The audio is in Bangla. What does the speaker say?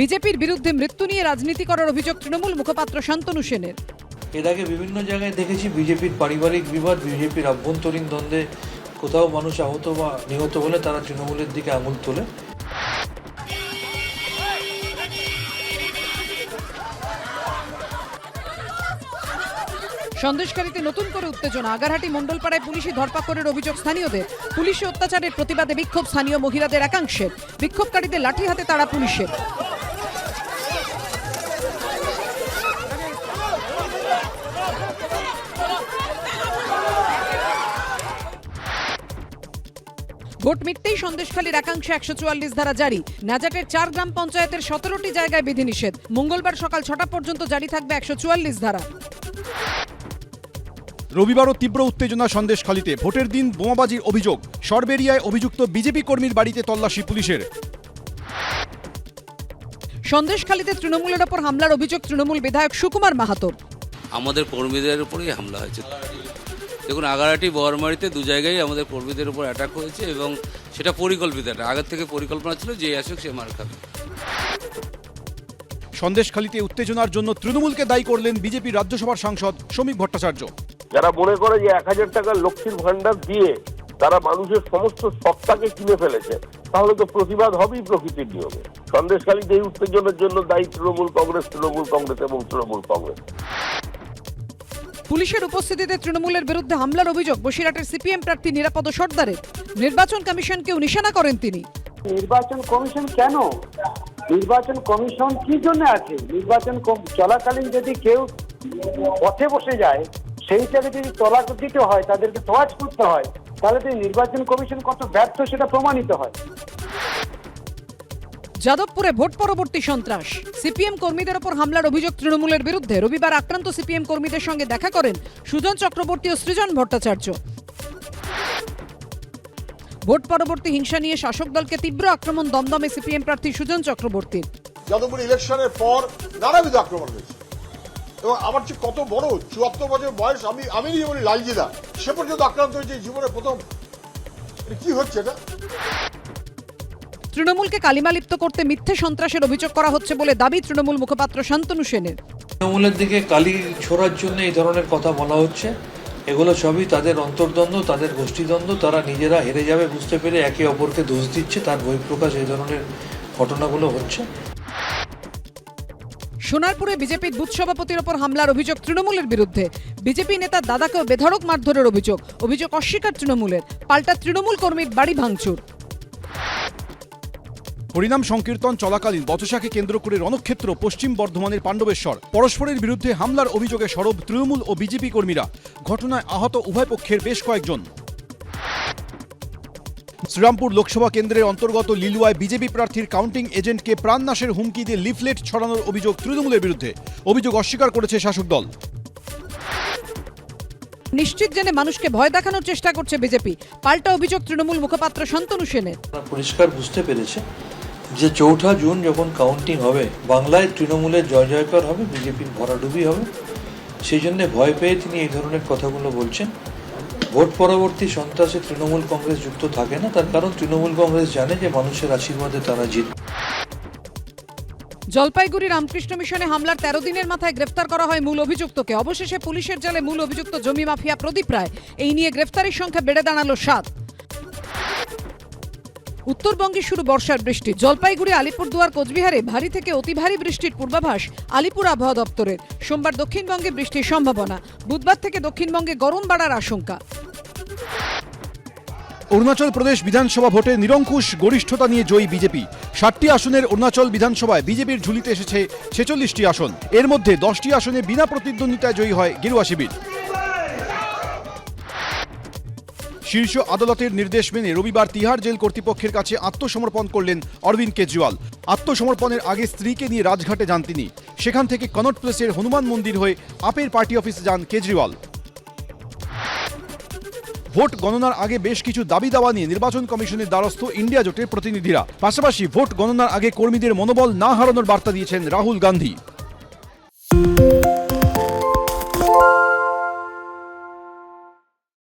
বিজেপির বিরুদ্ধে মৃত্যু নিয়ে রাজনীতি করার অভিযোগ তৃণমূল মুখপাত্র শান্তনু সেনের। এর আগে বিভিন্ন জায়গায় দেখেছি বিজেপির পারিবারিক বিবাদ বিজেপির আভ্যন্তরীণ দ্বন্দ্বে কোথাও মানুষ আহত বা নিহত হলে তারা তৃণমূলের দিকে আঙুল তোলে। সন্দেশকারীতে নতুন করে উত্তেজনা। আগারহাটি মণ্ডলপাড়ায় পুলিশি ধরপাকড়ের অভিযোগ স্থানীয়দের। পুলিশি অত্যাচারের প্রতিবাদে বিক্ষোভ স্থানীয় মহিলাদের একাংশের। বিক্ষোভকারীদের লাঠি হাতে তারা পুলিশের। ভোট মিটতেই সন্দেশখালীর একাংশে একশো চুয়াল্লিশ ধারা জারি। নাজাটের চার গ্রাম পঞ্চায়েতের সতেরোটি জায়গায় বিধিনিষেধ। মঙ্গলবার সকাল ছটা পর্যন্ত জারি থাকবে একশো চুয়াল্লিশ ধারা। রবিবারও তীব্র উত্তেজনা সন্দেশখালিতে। ভোটের দিন বোমাবাজির অভিযোগ। সরবেরিয়ায় অভিযুক্ত বিজেপি কর্মীর বাড়িতে তল্লাশি পুলিশের। সন্দেশখালীতে তৃণমূলের ওপর হামলার অভিযোগ তৃণমূল বিধায়ক সুকুমার মাহাতোর আমাদের কর্মীদের উপরেই হামলা হয়েছে। দেখুন আগারাটি বরমারিতে দু জায়গায় আমাদের কর্মীদের উপর অ্যাটাক হয়েছে এবং সেটা পরিকল্পিত একটা আগের থেকে পরিকল্পনা ছিল যে আসুক সে মার খাবে। সন্দেশখালিতে উত্তেজনার জন্য তৃণমূলকে দায়ী করলেন বিজেপি রাজ্যসভার সাংসদ শ্রমিক ভট্টাচার্য। যারা মনে করে যে এক হাজার টাকার লক্ষ্মীর ভান্ডার দিয়ে তারা মানুষের সমস্ত সত্তাকে কিনে ফেলেছে তাহলে তো প্রতিবাদ হবেই প্রকৃতির নিয়মে। সন্দেশখালীতে এই উত্তেজনার জন্য দায়ী তৃণমূল কংগ্রেস তৃণমূল কংগ্রেস এবং তৃণমূল কংগ্রেস। পুলিশের উপস্থিতিতে তৃণমূলের বিরুদ্ধে হামলার অভিযোগ, বসিরহাটের সিপিএম প্রার্থী নিরাপদ সর্দারের। নির্বাচন কমিশনকেও নিশানা করেন তিনি। নির্বাচন কমিশন কেন? নির্বাচন কমিশন কি জন্য আছে? নির্বাচন চলাকালীন যদি কেউ পথে বসে যায়, সেইটাকে যদি তলাক দিতে হয়, তাদেরকে তোয়াজ করতে হয়, তাহলে তো নির্বাচন কমিশন কত ব্যর্থ সেটা প্রমাণিত হয়। যাদবপুরে ভোট পরবর্তী সন্ত্রাস। সিপিএম কর্মীদের ওপর হামলার অভিযোগ তৃণমূলের বিরুদ্ধে। রবিবার আক্রান্ত সিপিএম কর্মীদের সঙ্গে দেখা করেন সুজন চক্রবর্তী ও সৃজন ভট্টাচার্য। ভোট পরবর্তী হিংসা নিয়ে শাসক দলকে তীব্র আক্রমণ, দমদমে সিপিএম প্রার্থী সুজন চক্রবর্তীর। যাদবপুর ইলেকশনের পর নানাবিধ আক্রমণ হয়েছে। এবং আমার যে কত বড় চুয়াত্তর বছর বয়স, আমি আমি নিজে বলি লালজিদা, সে পর্যন্ত আক্রান্ত হয়েছে জীবনে প্রথম। কি হচ্ছে এটা? তৃণমূলকে কালিমালিপ্ত করতে মিথ্যে সন্ত্রাসের অভিযোগ করা হচ্ছে বলে দাবি তৃণমূল মুখপাত্র শান্তনু সেনের। তৃণমূলের দিকে কালি ছোড়ার জন্য এই ধরনের কথা বলা হচ্ছে। এগুলো সবই তাদের অন্তর্দ্বন্দ্ব তাদের গোষ্ঠীদ্বন্দ্ব তারা নিজেরা হেরে যাবে বুঝতে পেরে একে অপরকে দোষ দিচ্ছে তার বহিঃপ্রকাশ এই ধরনের ঘটনাগুলো হচ্ছে। সোনারপুরে বিজেপির বুথ সভাপতির ওপর হামলার অভিযোগ তৃণমূলের বিরুদ্ধে। বিজেপি নেতার দাদাকেও বেধড়ক মারধরের অভিযোগ। অভিযোগ অস্বীকার তৃণমূলের। পাল্টা তৃণমূল কর্মীর বাড়ি ভাঙচুর। হরিনাম সংকীর্তন চলাকালীন বচসাকে কেন্দ্র করে রণক্ষেত্র পশ্চিম বর্ধমানের পাণ্ডবেশ্বর। পরস্পরের বিরুদ্ধে হামলার অভিযোগে সরব তৃণমূল ও বিজেপি কর্মীরা। ঘটনায় আহত উভয় পক্ষের বেশ কয়েকজন। শ্রীরামপুর লোকসভা কেন্দ্রের অন্তর্গত লিলুয়ায় বিজেপি প্রার্থীর কাউন্টিং এজেন্টকে প্রাণনাশের হুমকি দিয়ে লিফলেট ছড়ানোর অভিযোগ তৃণমূলের বিরুদ্ধে। অভিযোগ অস্বীকার করেছে শাসক দল। নিশ্চিত জেনে মানুষকে ভয় দেখানোর চেষ্টা করছে বিজেপি। পাল্টা অভিযোগ তৃণমূল মুখপাত্র শান্তনু সেনের। পরিষ্কার বুঝতে পেরেছে। যে চৌঠা জুন যখন কাউন্টিং হবে, বাংলায় তৃণমূলের জয় জয়কার হবে, বিজেপির ভরাডুবি হবে, সেই জন্য ভয় পেয়ে তিনি এই ধরনের কথাগুলো বলছেন। ভোট পরবর্তী সন্ত্রাসে তৃণমূল কংগ্রেস যুক্ত থাকে না, তার কারণ তৃণমূল কংগ্রেস জানে যে মানুষের আশীর্বাদে তারা জিতবে জলপাইগুড়ি রামকৃষ্ণ মিশনে হামলার তেরো দিনের মাথায় গ্রেফতার করা হয় মূল অভিযুক্তকে। অবশেষে পুলিশের জালে মূল অভিযুক্ত জমি মাফিয়া প্রদীপ রায়। এই নিয়ে গ্রেফতারের সংখ্যা বেড়ে দাঁড়াল সাত। উত্তরবঙ্গে শুরু বর্ষার বৃষ্টি। জলপাইগুড়ি, আলিপুরদুয়ার, কোচবিহারে ভারী থেকে অতি ভারী বৃষ্টির পূর্বাভাস আলিপুর আবহাওয়া দপ্তরের। সোমবার দক্ষিণবঙ্গে বৃষ্টির সম্ভাবনা। বুধবার থেকে দক্ষিণবঙ্গে গরম বাড়ার আশঙ্কা। অরুণাচল প্রদেশ বিধানসভা ভোটে নিরঙ্কুশ গরিষ্ঠতা নিয়ে জয়ী বিজেপি। ষাটটি আসনের অরুণাচল বিধানসভায় বিজেপির ঝুলিতে এসেছে ছেচল্লিশটি আসন। এর মধ্যে দশটি আসনে বিনা প্রতিদ্বন্দ্বিতায় জয়ী হয় গেরুয়া শিবির। শীর্ষ আদালতের নির্দেশ মেনে রবিবার তিহার জেল কর্তৃপক্ষের কাছে আত্মসমর্পণ করলেন অরবিন্দ কেজরিওয়াল। আত্মসমর্পণের আগে স্ত্রীকে নিয়ে রাজঘাটে যান তিনি। সেখান থেকে কনট প্লেসের হনুমান মন্দির হয়ে আপের পার্টি অফিসে যান কেজরিওয়াল। ভোট গণনার আগে বেশ কিছু দাবি দাওয়া নিয়ে নির্বাচন কমিশনের দ্বারস্থ ইন্ডিয়া জোটের প্রতিনিধিরা। পাশাপাশি ভোট গণনার আগে কর্মীদের মনোবল না হারানোর বার্তা দিয়েছেন রাহুল গান্ধী।